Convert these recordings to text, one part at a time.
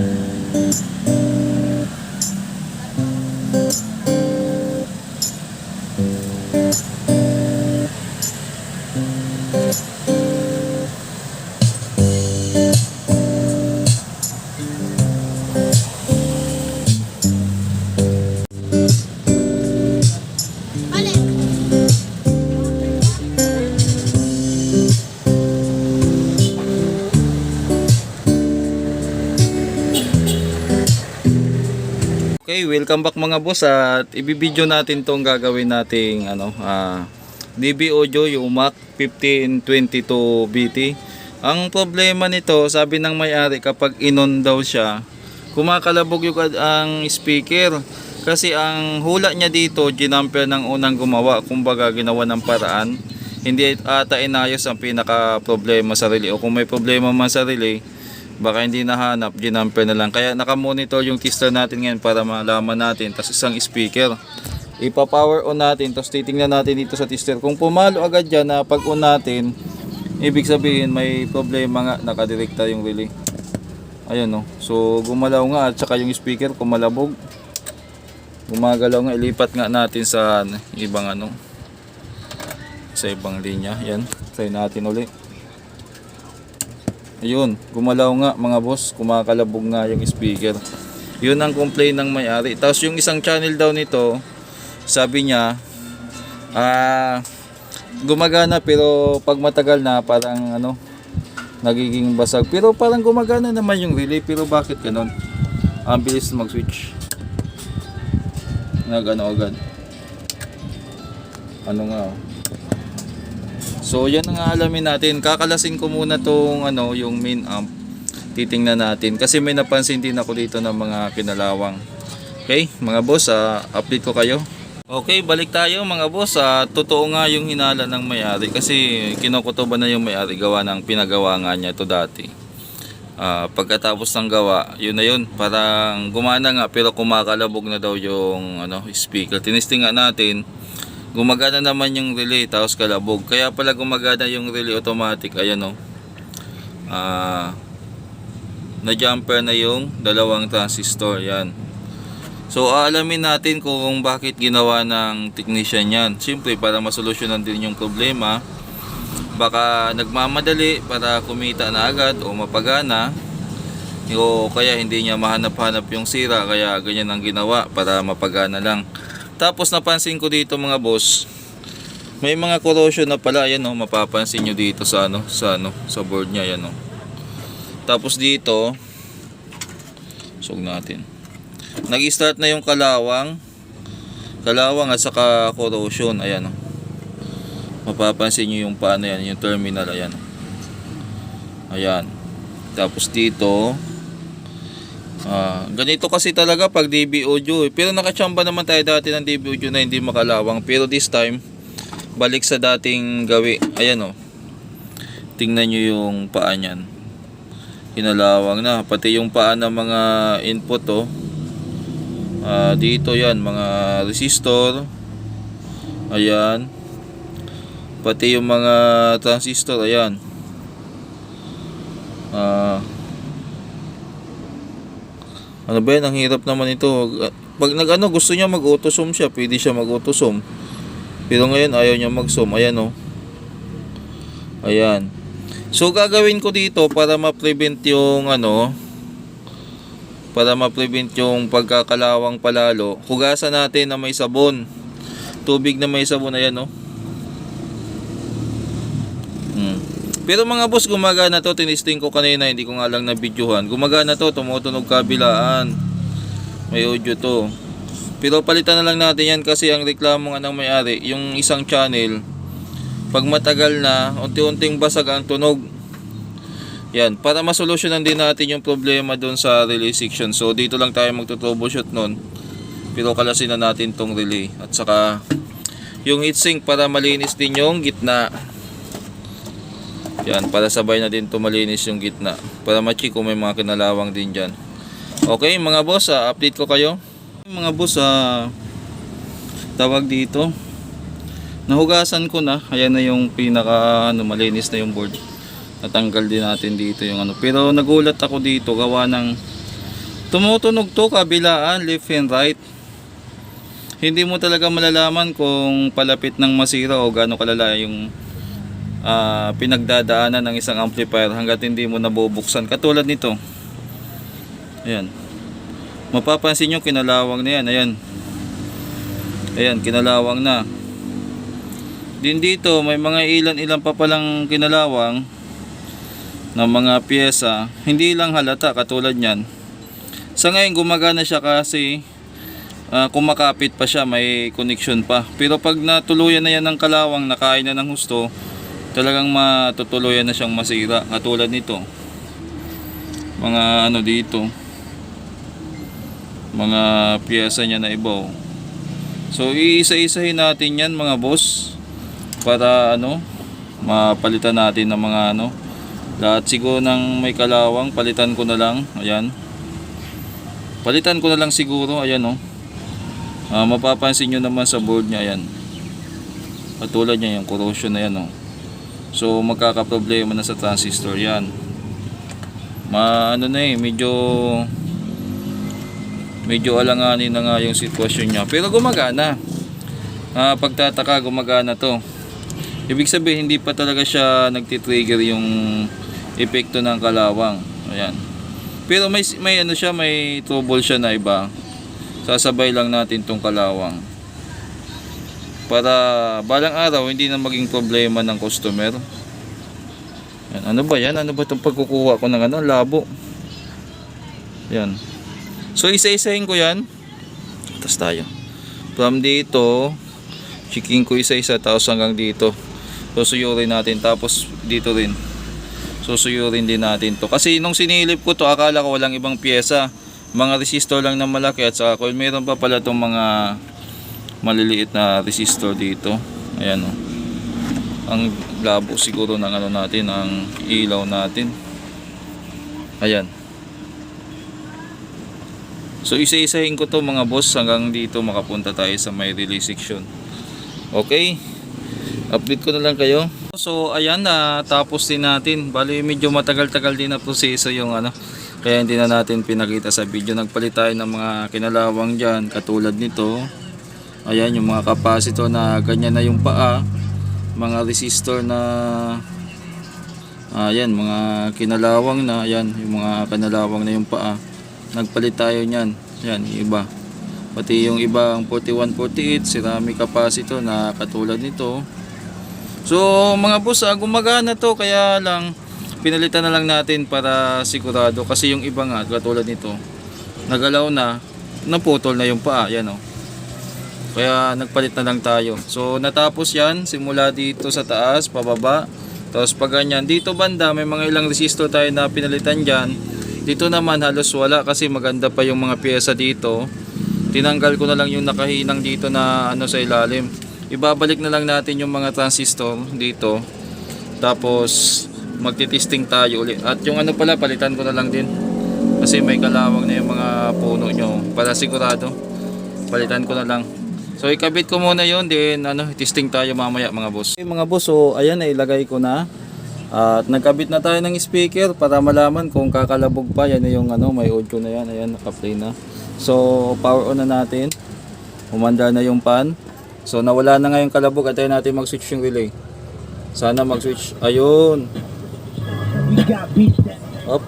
Mm-hmm. Okay, welcome back mga boss at ibibideo natin tong gagawin nating ano, ah, DB Audio yung Mac 1522 BT. Ang problema nito, sabi ng may-ari kapag inon daw siya, kumakalabog yung ang speaker. Kasi ang hula niya dito, ginamper ng unang gumawa, kumbaga ginawa ng paraan. Hindi ata inayos ang pinaka problema sa relay o kung may problema man sa relay, baka hindi nahanap, ginamper na lang. Kaya nakamonitor yung tester natin ngayon para malaman natin. Tapos isang speaker. Ipa-power on natin. Tapos titingnan natin dito sa tester. Kung pumalo agad dyan na pag on natin, ibig sabihin may problema nga nakadirekta yung relay. Ayun no. So gumalaw nga at saka yung speaker kumalabog. Gumagalaw nga. Ilipat nga natin sa ano, ibang ano. Sa ibang linya. Yan. Try natin ulit. Ayun, gumalaw nga mga boss, kumakalabog nga yung speaker. Yun ang complaint ng may-ari. Tapos yung isang channel daw nito, sabi niya, ah, gumagana pero pag matagal na parang ano, nagiging basag. Pero parang gumagana naman yung relay, pero bakit ganun? Ang bilis mag-switch. Nagano agad. Ano nga oh. So yan ang alamin natin. Kakalasin ko muna tong ano, yung main amp. Titingnan natin kasi may napansin din ako dito ng mga kinalawang. Okay, mga boss, ah, update ko kayo. Okay, balik tayo mga boss. Ah, totoo nga yung hinala ng may-ari kasi kinukutoba na yung may-ari gawa ng pinagawa nga niya to dati. Ah, pagkatapos ng gawa, yun na yun. Parang gumana nga pero kumakalabog na daw yung ano, speaker. Tinesting nga natin gumagana naman yung relay tapos kalabog. Kaya pala gumagana yung relay automatic ayan o ah na jumper na yung dalawang transistor yan so aalamin natin kung bakit ginawa ng technician yan. Siyempre para masolusyonan din yung problema baka nagmamadali para kumita na agad o mapagana o kaya hindi niya mahanap-hanap yung sira kaya ganyan ang ginawa para mapagana lang tapos napansin ko dito mga boss, may mga corrosion na pala yan oh, mapapansin nyo dito sa ano, sa ano, sa board niya yan oh. Tapos dito, sug natin. Nag-start na yung kalawang, kalawang at saka corrosion, ayan oh. Mapapansin nyo yung paano yan, yung terminal ayan. oh. Ayan. Tapos dito, Ah, ganito kasi talaga pag DB audio. eh. Pero nakachamba naman tayo dati ng DB audio na hindi makalawang. Pero this time, balik sa dating gawi. Ayan oh. Tingnan nyo yung paa niyan. Kinalawang na. Pati yung paa ng mga input oh. Ah, dito yan, mga resistor. Ayan. Pati yung mga transistor, ayan. Ah, ano ba yan? Ang hirap naman ito. Pag nag-ano, gusto niya mag-auto-zoom siya, pwede siya mag-auto-zoom. Pero ngayon, ayaw niya mag-zoom. Ayan, oh. Ayan. So, gagawin ko dito para ma-prevent yung, ano, para ma-prevent yung pagkakalawang palalo. Hugasan natin na may sabon. Tubig na may sabon. Ayan, oh. Pero mga boss, gumagana to. Tinisting ko kanina, hindi ko nga lang na-videohan. Gumagana to, tumutunog kabilaan. May audio to. Pero palitan na lang natin yan kasi ang reklamo nga ng may-ari, yung isang channel, pag matagal na, unti-unting basag ang tunog. Yan, para masolusyonan din natin yung problema doon sa relay section. So dito lang tayo magto-troubleshoot nun. Pero kalasin na natin tong relay. At saka yung heatsink para malinis din yung gitna. Yan, para sabay na din tumalinis yung gitna. Para ma-check kung may mga kinalawang din dyan. Okay, mga boss, ah, update ko kayo. Mga boss, ah, tawag dito. Nahugasan ko na. Ayan na yung pinaka, ano, malinis na yung board. Natanggal din natin dito yung ano. Pero nagulat ako dito, gawa ng Tumutunog to kabilaan, left and right. Hindi mo talaga malalaman kung palapit ng masira o gaano kalala yung ah, pinagdadaanan ng isang amplifier hanggat hindi mo nabubuksan. Katulad nito. Ayan. Mapapansin nyo kinalawang na yan. Ayan. Ayan, kinalawang na. Din dito, may mga ilan-ilan pa palang kinalawang ng mga pyesa. Hindi lang halata katulad yan. Sa ngayon, gumagana siya kasi ah, kumakapit pa siya, may connection pa. Pero pag natuluyan na yan ng kalawang, nakain na ng husto, talagang matutuluyan na siyang masira. Katulad nito. Mga ano dito. Mga pyesa niya na ibaw. So, iisa-isahin natin yan mga boss. Para ano, mapalitan natin ng mga ano. Lahat siguro ng may kalawang, palitan ko na lang. Ayan. Palitan ko na lang siguro. Ayan oh. Ah, mapapansin nyo naman sa board niya. Ayan. Katulad niya yung corrosion na yan oh. So, magkakaproblema na sa transistor yan. Ma, ano na eh, medyo medyo alanganin na nga yung sitwasyon niya. Pero gumagana. Ah, pagtataka, gumagana to. Ibig sabihin, hindi pa talaga siya nagtitrigger yung epekto ng kalawang. Ayan. Pero may, may ano siya, may trouble siya na iba. Sasabay lang natin tong kalawang. Para balang araw, hindi na maging problema ng customer. Yan. Ano ba yan? Ano ba itong pagkukuha ko ng ano? Labo. Yan. So, isa-isahin ko yan. Tapos tayo. From dito, checking ko isa-isa tapos hanggang dito. Susuyurin natin. Tapos dito rin. Susuyurin din natin to. Kasi nung sinilip ko to, akala ko walang ibang pyesa. Mga resistor lang na malaki at saka coil. Meron pa pala tong mga maliliit na resistor dito. Ayan o. Ang labo siguro ng ano natin, ang ilaw natin. Ayan. So isa-isahin ko to mga boss hanggang dito makapunta tayo sa may relay section. Okay? Update ko na lang kayo. So ayan na tapos din natin. Bali medyo matagal-tagal din na proseso yung ano. Kaya hindi na natin pinakita sa video. Nagpalit tayo ng mga kinalawang dyan katulad nito. Ayan yung mga capacitor na ganyan na yung paa. Mga resistor na Ayan, mga kinalawang na, ayan, yung mga kinalawang na yung paa. Nagpalit tayo niyan. Yan, yung iba. Pati yung ibang 4148 ceramic capacitor na katulad nito. So, mga boss, ah, gumagana to kaya lang pinalitan na lang natin para sigurado kasi yung iba nga katulad nito nagalaw na naputol na yung paa yan oh. Kaya nagpalit na lang tayo. So natapos yan simula dito sa taas pababa. Tapos pag ganyan dito banda may mga ilang resistor tayo na pinalitan dyan. Dito naman halos wala kasi maganda pa yung mga pyesa dito. Tinanggal ko na lang yung nakahinang dito na ano sa ilalim. Ibabalik na lang natin yung mga transistor dito. Tapos magti-testing tayo ulit. At yung ano pala palitan ko na lang din. Kasi may kalawang na yung mga puno nyo. Para sigurado palitan ko na lang so ikabit ko muna yon din ano testing tayo mamaya mga boss. Okay, mga boss so ayan na ilagay ko na. At nagkabit na tayo ng speaker para malaman kung kakalabog pa. Yan yung ano may audio na yan. Ayan naka-play na. So power on na natin. Umanda na yung pan. So nawala na nga yung kalabog at tayo natin mag-switch yung relay. Sana mag-switch. Ayun. Up.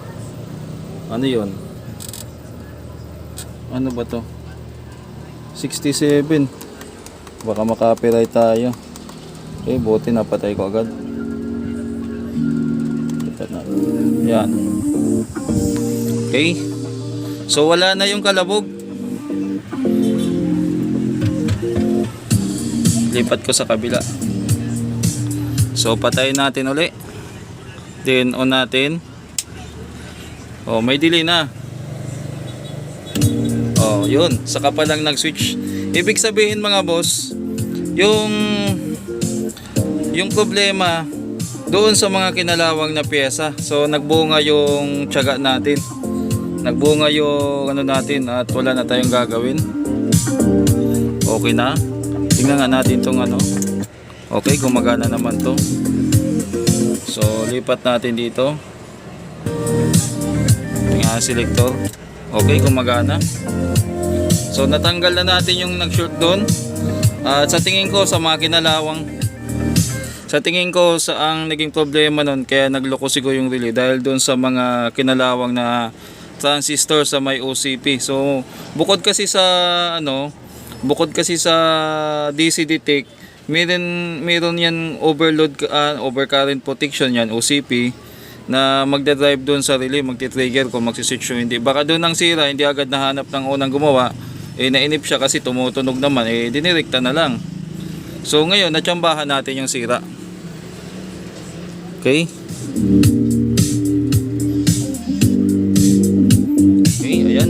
Ano yun? Ano ba to? 67. Baka makapiright tayo. Okay, buti napatay ko agad. Yan. Okay. So wala na yung kalabog. Lipat ko sa kabila. So patayin natin uli. Then on natin. Oh, may delay na. Oh, yun. Saka pa lang nag-switch. Ibig sabihin mga boss, yung yung problema doon sa mga kinalawang na pyesa. So nagbunga yung tiyaga natin. Nagbunga yung ano natin at wala na tayong gagawin. Okay na. Tingnan nga natin tong ano. Okay, gumagana naman to. So, lipat natin dito. Tingnan selector. Okay, gumagana. So natanggal na natin yung nag-short doon. At sa tingin ko sa mga kinalawang sa tingin ko sa ang naging problema nun kaya nagloko siguro yung relay dahil doon sa mga kinalawang na transistor sa may OCP. So bukod kasi sa ano, bukod kasi sa DC detect, meron meron yan overload uh, overcurrent protection yan OCP na magda-drive doon sa relay, magti-trigger kung magsiswitch o hindi. Baka doon ang sira, hindi agad nahanap ng unang gumawa, eh nainip siya kasi tumutunog naman, eh dinirekta na lang. So ngayon, natsambahan natin yung sira. Okay? Okay, ayan.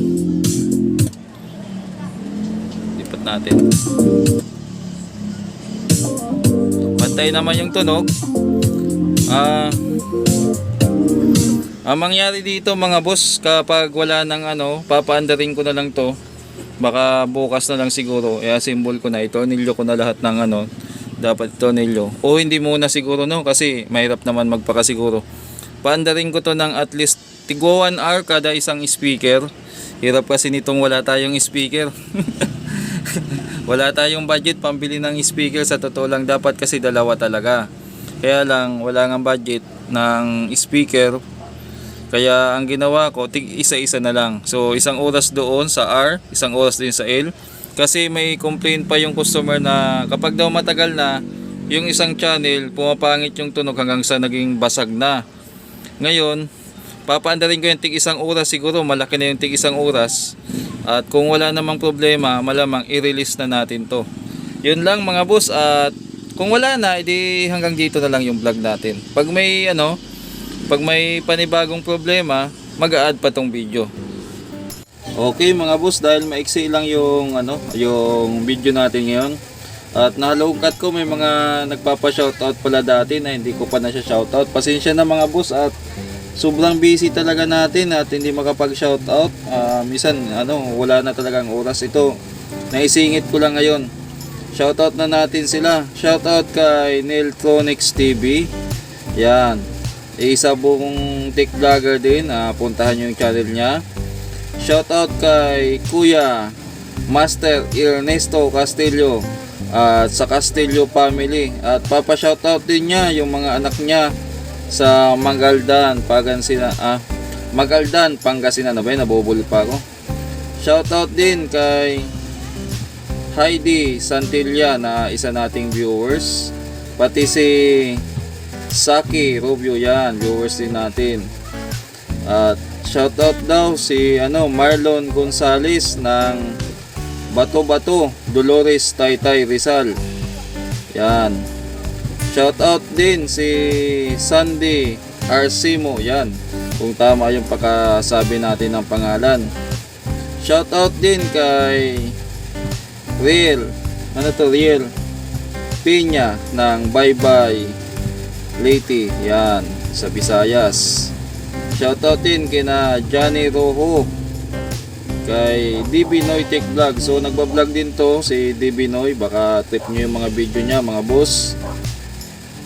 Lipat natin. Pantay naman yung tunog. Ah... ang mangyari dito mga boss, kapag wala nang ano, papaandarin ko na lang to. Baka bukas na lang siguro. E symbol ko na ito, nilyo ko na lahat ng ano, dapat ito nilyo. O hindi muna siguro no, kasi mahirap naman magpakasiguro. Paandarin ko to ng at least tigwa 1 hour kada isang speaker. Hirap kasi nitong wala tayong speaker. wala tayong budget pambili ng speaker sa totoo lang dapat kasi dalawa talaga. Kaya lang wala nga budget ng speaker kaya ang ginawa ko, tig isa-isa na lang. So isang oras doon sa R, isang oras din sa L. Kasi may complaint pa yung customer na kapag daw matagal na, yung isang channel, pumapangit yung tunog hanggang sa naging basag na. Ngayon, papaandarin ko yung tig isang oras siguro, malaki na yung tig isang oras. At kung wala namang problema, malamang i-release na natin to. Yun lang mga boss at kung wala na, edi hanggang dito na lang yung vlog natin. Pag may ano, pag may panibagong problema, mag-a-add pa tong video. Okay mga boss, dahil maiksi lang yung ano, yung video natin ngayon. At nahalongkat ko may mga nagpapa-shoutout pala dati na hindi ko pa na siya shoutout. Pasensya na mga boss at sobrang busy talaga natin at hindi makapag-shoutout. Ah, minsan ano, wala na talagang oras ito. Naisingit ko lang ngayon. Shoutout na natin sila. Shoutout kay Neltronics TV. Yan. Isa buong tech vlogger din. ah, puntahan nyo yung channel niya. Shoutout kay Kuya Master Ernesto Castillo at sa Castillo family. At papa shoutout din niya yung mga anak niya sa Magaldan, Pangasinan, ah, Magaldan, Pangasinan. Ano ba yun? Nabubul pa ako. Shoutout din kay Heidi Santilla na isa nating viewers. Pati si Saki Rubio yan, viewers din natin. At shoutout daw si ano Marlon Gonzales ng Bato Bato, Dolores Taytay Rizal. Yan. Shoutout din si Sandy Arcimo, yan. Kung tama yung pagkasabi natin ng pangalan. Shoutout din kay Real, ano to Real Pinya ng Bye Bye Leyte, yan, sa Visayas. Shoutout din kina Johnny Rojo kay DB Noy Tech Vlog. So nagba-vlog din to si DB Noy, baka trip nyo yung mga video niya mga boss.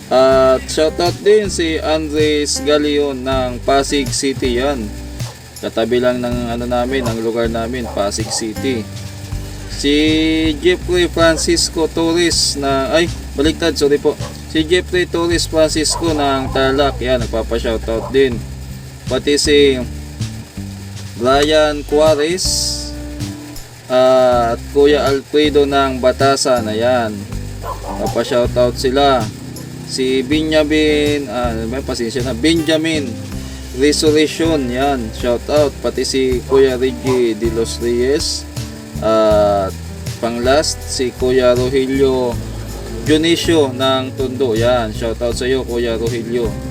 At shoutout din si Andres Galion ng Pasig City yan. Katabi lang ng ano namin, ng lugar namin, Pasig City. Si Jeffrey Francisco Torres na ay baliktad sorry po. Si Jeffrey Torres Francisco ng Tarlac, yan nagpapa-shoutout din. Pati si Brian Juarez at Kuya Alfredo ng Batasan, ayan. Papa-shoutout sila. Si Benjamin, ah, ano ba, pasensya na, Benjamin Resurrection, yan, shoutout. Pati si Kuya Reggie De Los Reyes. At pang last, si Kuya Rogelio Dionisio ng Tondo. Yan, shoutout sa iyo Kuya Rogelio.